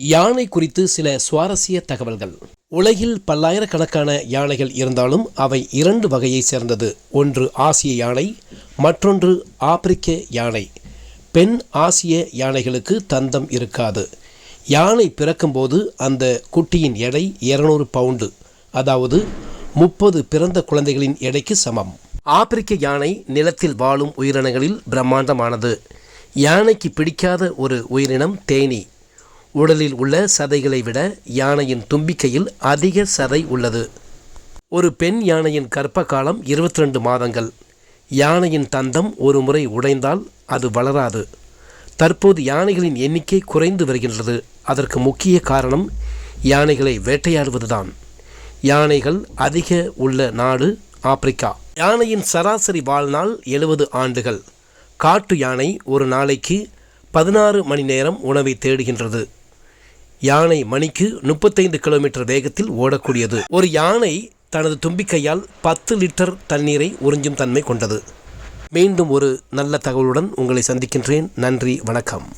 யானை குறித்து சில சுவாரஸ்ய தகவல்கள். உலகில் பல்லாயிரக்கணக்கான யானைகள் இருந்தாலும் அவை இரண்டு வகையை சேர்ந்தது. ஒன்று ஆசிய யானை மற்றொன்று ஆப்பிரிக்க யானை. பெண் ஆசிய யானைகளுக்கு தந்தம் இருக்காது. யானை பிறக்கும்போது அந்த குட்டியின் எடை 200 பவுண்டு. அதாவது முப்பது பிறந்த குழந்தைகளின் எடைக்கு சமம். ஆப்பிரிக்க யானை நிலத்தில் வாழும் உயிரினங்களில் பிரம்மாண்டமானது. யானைக்கு பிடிக்காத ஒரு உயிரினம் தேனீ. உடலில் உள்ள சதைகளை விட யானையின் தும்பிக்கையில் அதிக சதை உள்ளது. ஒரு பெண் யானையின் கர்ப்ப காலம் 22 மாதங்கள். யானையின் தந்தம் ஒரு முறை உடைந்தால் அது வளராது. தற்போது யானைகளின் எண்ணிக்கை குறைந்து வருகின்றது. அதற்கு முக்கிய காரணம் யானைகளை வேட்டையாடுவதுதான். யானைகள் அதிக உள்ள நாடு ஆப்பிரிக்கா. யானையின் சராசரி வாழ்நாள் எழுபது ஆண்டுகள். காட்டு யானை ஒரு நாளைக்கு பதினாறு மணி நேரம் உணவை தேடுகின்றது. யானை மணிக்கு முப்பத்தைந்து கிலோமீட்டர் வேகத்தில் ஓடக்கூடியது. ஒரு யானை தனது தும்பிக்கையால் பத்து லிட்டர் தண்ணீரை உறிஞ்சும் தன்மை கொண்டது. மீண்டும் ஒரு நல்ல தகவலுடன் உங்களை சந்திக்கின்றேன். நன்றி வணக்கம்.